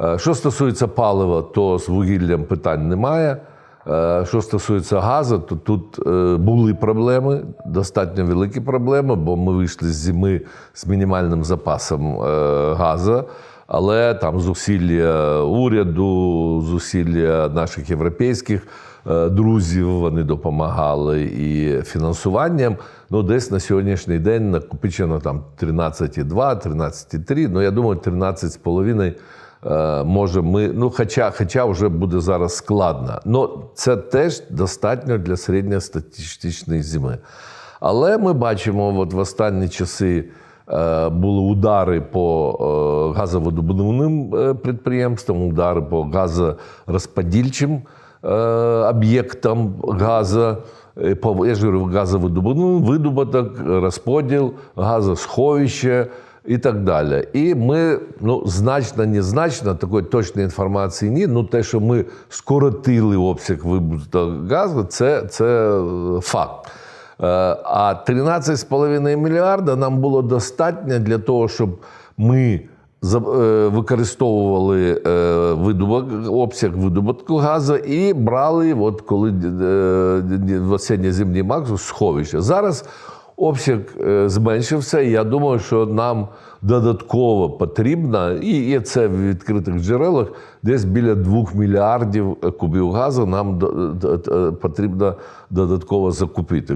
Е, Що стосується палива, то з вугіллям питань немає. Е, Що стосується газу, то тут е, були проблеми, достатньо великі проблеми, бо ми вийшли з зими з мінімальним запасом газу. Але там зусилля уряду, зусилля наших європейських друзів, вони допомагали і фінансуванням. Ну, десь на сьогоднішній день накопичено там 13,2, 13,3. Ну, я думаю, 13,5 е, може ми. Ну, хоча, хоча вже буде зараз складно. Ну, це теж достатньо для середньостатистичної зими. Але ми бачимо, от в останні часи е, були удари по е, газовидобувним е, підприємствам, удари по газорозподільчим е, об'єктам газу. Е, По я ж видобуток, розподіл, газосховище і так далі. І ми ну, значно, незначно, такої точної інформації ні. Ну, те, що ми скоротили обсяг видобутку газу, це, це е, факт. Е, А 13,5 мільярда нам було достатньо для того, щоб ми е, використовували видобуток, обсяг видобутку газу і брали, от коли в осінньо-зимній максимум сховища. Зараз обсяг е, зменшився, і я думаю, що нам додатково потрібно, і є це в відкритих джерелах, десь біля 2 мільярдів кубів газу нам до- потрібно додатково закупити.